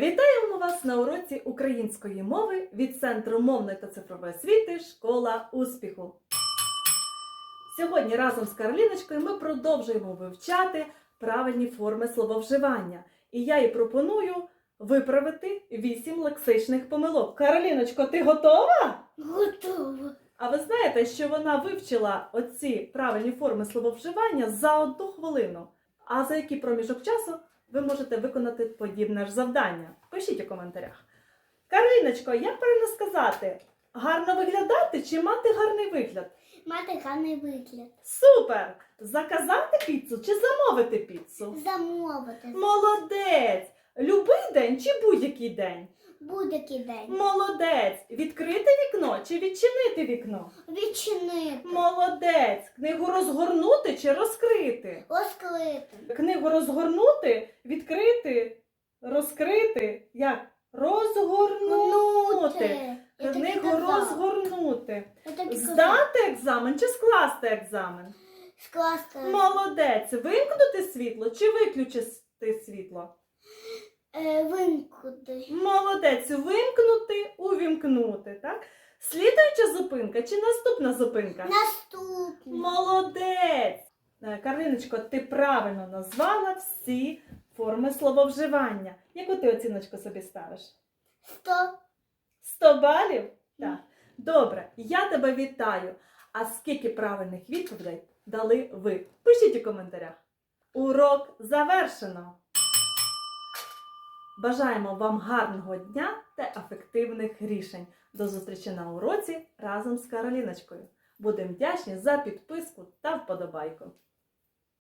Вітаємо вас на уроці української мови від Центру мовної та цифрової освіти Школа успіху. Сьогодні разом з Кароліночкою ми продовжуємо вивчати правильні форми слововживання. І я їй пропоную виправити вісім лексичних помилок. Кароліночко, ти готова? Готово. А ви знаєте, що вона вивчила оці правильні форми слововживання за одну хвилину. А за який проміжок часу ви можете виконати подібне ж завдання? Пишіть у коментарях. Кариночко, як правильно сказати? Гарно виглядати чи мати гарний вигляд? Мати гарний вигляд. Супер! Заказати піцу чи замовити піцу? Замовити. Молодець! Любий день чи будь-який день? Будь-який день. Молодець! Відкрити вікно чи відчинити вікно? Відчинити. Молодець! Книгу розгорнути чи розкрити? Розкрити. Книгу розгорнути, відкрити, розкрити. Як? Розгорнути. Я Книгу розгорнути. Здати екзамен чи скласти екзамен? Скласти. Молодець! Вимкнути світло чи виключити світло? Е, вимкнути. Молодець! Вимкнути, увімкнути. Так? Слідуюча зупинка чи наступна зупинка? Наступне. Молодець! Е, Карлиночко, ти правильно назвала всі форми слововживання. Яку ти оціночку собі ставиш? Сто. 100 балів? Так. Добре, я тебе вітаю. А скільки правильних відповідей дали ви? Пишіть у коментарях. Урок завершено. Бажаємо вам гарного дня та ефективних рішень. До зустрічі на уроці разом з Кароліночкою. Будемо вдячні за підписку та вподобайку.